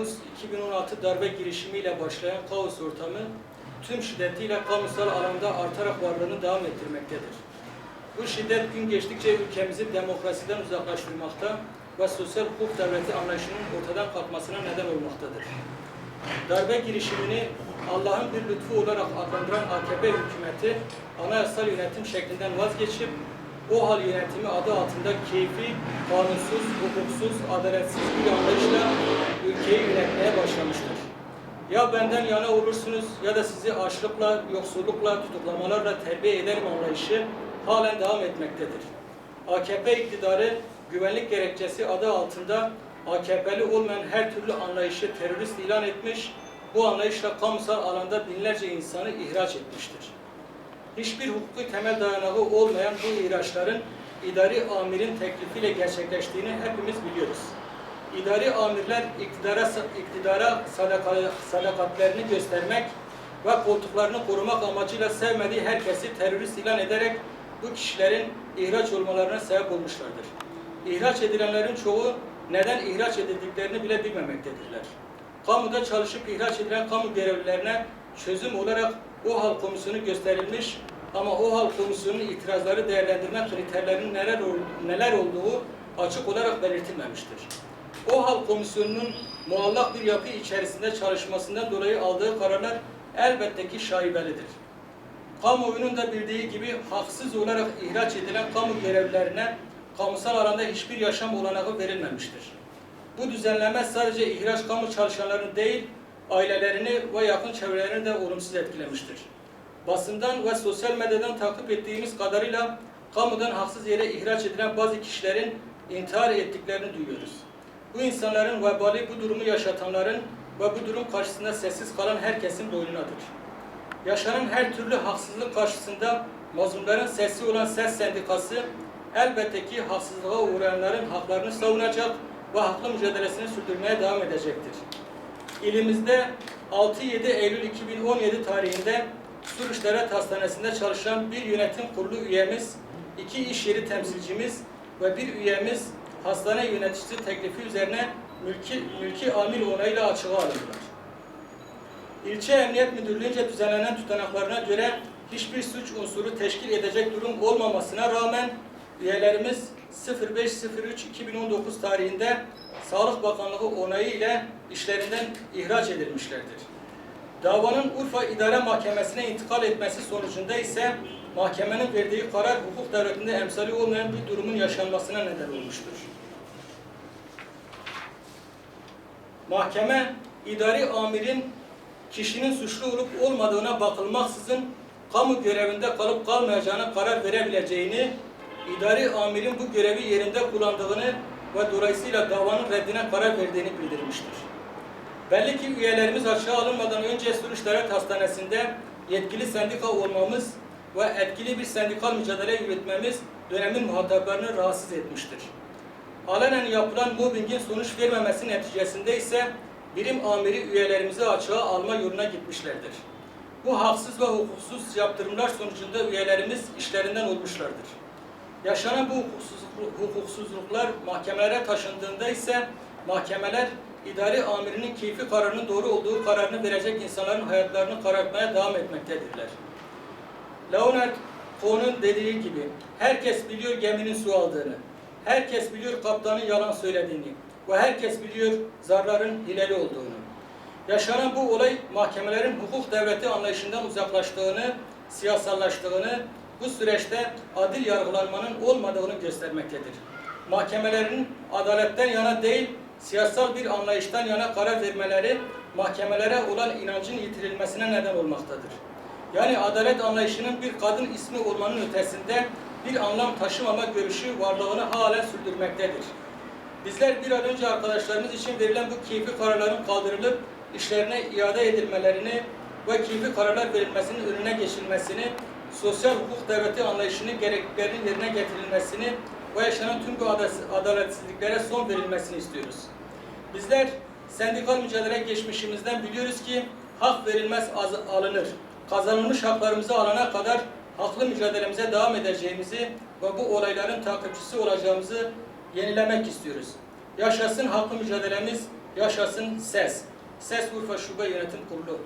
Temmuz 2016 darbe girişimiyle başlayan kaos ortamı tüm şiddetiyle kamusal alanda artarak varlığını devam ettirmektedir. Bu şiddet gün geçtikçe ülkemizi demokrasiden uzaklaştırmakta ve sosyal hukuk devleti anlayışının ortadan kalkmasına neden olmaktadır. Darbe girişimini Allah'ın bir lütfu olarak adlandıran AKP hükümeti anayasal yönetim şeklinden vazgeçip o hal yönetimi adı altında keyfi, kanunsuz, hukuksuz, adaletsiz bir anlayışla Ya benden yana olursunuz ya da sizi açlıkla, yoksullukla, tutuklamalarla terbiye ederim anlayışı halen devam etmektedir. AKP iktidarı güvenlik gerekçesi adı altında AKP'li olmayan her türlü anlayışı terörist ilan etmiş, bu anlayışla kamusal alanda binlerce insanı ihraç etmiştir. Hiçbir hukuki temel dayanağı olmayan bu ihraçların idari amirin teklifiyle gerçekleştiğini hepimiz biliyoruz. İdari amirler iktidara, iktidara sadaka- sadakatlerini göstermek ve koltuklarını korumak amacıyla sevmediği herkesi terörist ilan ederek bu kişilerin ihraç olmalarına sebep olmuşlardır. İhraç edilenlerin çoğu neden ihraç edildiklerini bile bilmemektedirler. Kamuda çalışıp ihraç edilen kamu görevlilerine çözüm olarak o hal komisyonu gösterilmiş ama o hal komisyonunun itirazları değerlendirme kriterlerinin neler, neler olduğu açık olarak belirtilmemiştir. O hal komisyonunun muallak bir yapı içerisinde çalışmasından dolayı aldığı kararlar elbette ki şaibelidir. Kamuoyunun da bildiği gibi haksız olarak ihraç edilen kamu görevlilerine kamusal alanda hiçbir yaşam olanağı verilmemiştir. Bu düzenleme sadece ihraç kamu çalışanlarını değil, ailelerini ve yakın çevrelerini de olumsuz etkilemiştir. Basından ve sosyal medyadan takip ettiğimiz kadarıyla kamudan haksız yere ihraç edilen bazı kişilerin intihar ettiklerini duyuyoruz. Bu insanların vebali bu durumu yaşatanların ve bu durum karşısında sessiz kalan herkesin boynunadır. Yaşanan her türlü haksızlık karşısında mazlumların sesi olan Ses Sendikası elbette ki haksızlığa uğrayanların haklarını savunacak ve haklı mücadelesini sürdürmeye devam edecektir. İlimizde 6-7 Eylül 2017 tarihinde Sur İşleri Hastanesi'nde çalışan bir yönetim kurulu üyemiz, iki iş yeri temsilcimiz ve bir üyemiz hastane yöneticisi teklifi üzerine mülki, mülki amir onayıyla açığa alındılar. İlçe Emniyet Müdürlüğü'nce düzenlenen tutanaklarına göre hiçbir suç unsuru teşkil edecek durum olmamasına rağmen üyelerimiz 05.03.2019 tarihinde Sağlık Bakanlığı onayı ile işlerinden ihraç edilmişlerdir. Davanın Urfa İdare Mahkemesi'ne intikal etmesi sonucunda ise mahkemenin verdiği karar hukuk devletinde emsali olmayan bir durumun yaşanmasına neden olmuştur. Mahkeme, idari amirin kişinin suçlu olup olmadığına bakılmaksızın kamu görevinde kalıp kalmayacağına karar verebileceğini, idari amirin bu görevi yerinde kullandığını ve dolayısıyla davanın reddine karar verdiğini bildirmiştir. Belli ki üyelerimiz aşağı alınmadan önce Sur İşleri Hastanesi'nde yetkili sendika olmamız ve etkili bir sendikal mücadele yürütmemiz dönemin muhataplarını rahatsız etmiştir. Alenen yapılan mobbingin sonuç vermemesi neticesinde ise birim amiri üyelerimizi açığa alma yoluna gitmişlerdir. Bu haksız ve hukuksuz yaptırımlar sonucunda üyelerimiz işlerinden olmuşlardır. Yaşanan bu hukuksuzluk- hukuksuzluklar mahkemelere taşındığında ise mahkemeler idari amirinin keyfi kararının doğru olduğu kararını verecek insanların hayatlarını karartmaya devam etmektedirler. Leonard Cohen'ın dediği gibi herkes biliyor geminin su aldığını, herkes biliyor kaptanın yalan söylediğini ve herkes biliyor zarların hileli olduğunu. Yaşanan bu olay mahkemelerin hukuk devleti anlayışından uzaklaştığını, siyasallaştığını, bu süreçte adil yargılanmanın olmadığını göstermektedir. Mahkemelerin adaletten yana değil, siyasal bir anlayıştan yana karar vermeleri mahkemelere olan inancın yitirilmesine neden olmaktadır. Yani adalet anlayışının bir kadın ismi olmanın ötesinde bir anlam taşımama görüşü varlığını halen sürdürmektedir. Bizler bir an önce arkadaşlarımız için verilen bu keyfi kararların kaldırılıp işlerine iade edilmelerini ve keyfi kararlar verilmesinin önüne geçilmesini, sosyal hukuk devleti anlayışını gerekliliklerinin yerine getirilmesini ve yaşanan tüm bu adaletsizliklere son verilmesini istiyoruz. Bizler sendikal mücadele geçmişimizden biliyoruz ki hak verilmez alınır. Kazanılmış haklarımızı alana kadar haklı mücadelemize devam edeceğimizi ve bu olayların takipçisi olacağımızı yenilemek istiyoruz. Yaşasın haklı mücadelemiz, Yaşasın SES. SES Urfa Şube Yönetim Kurulu.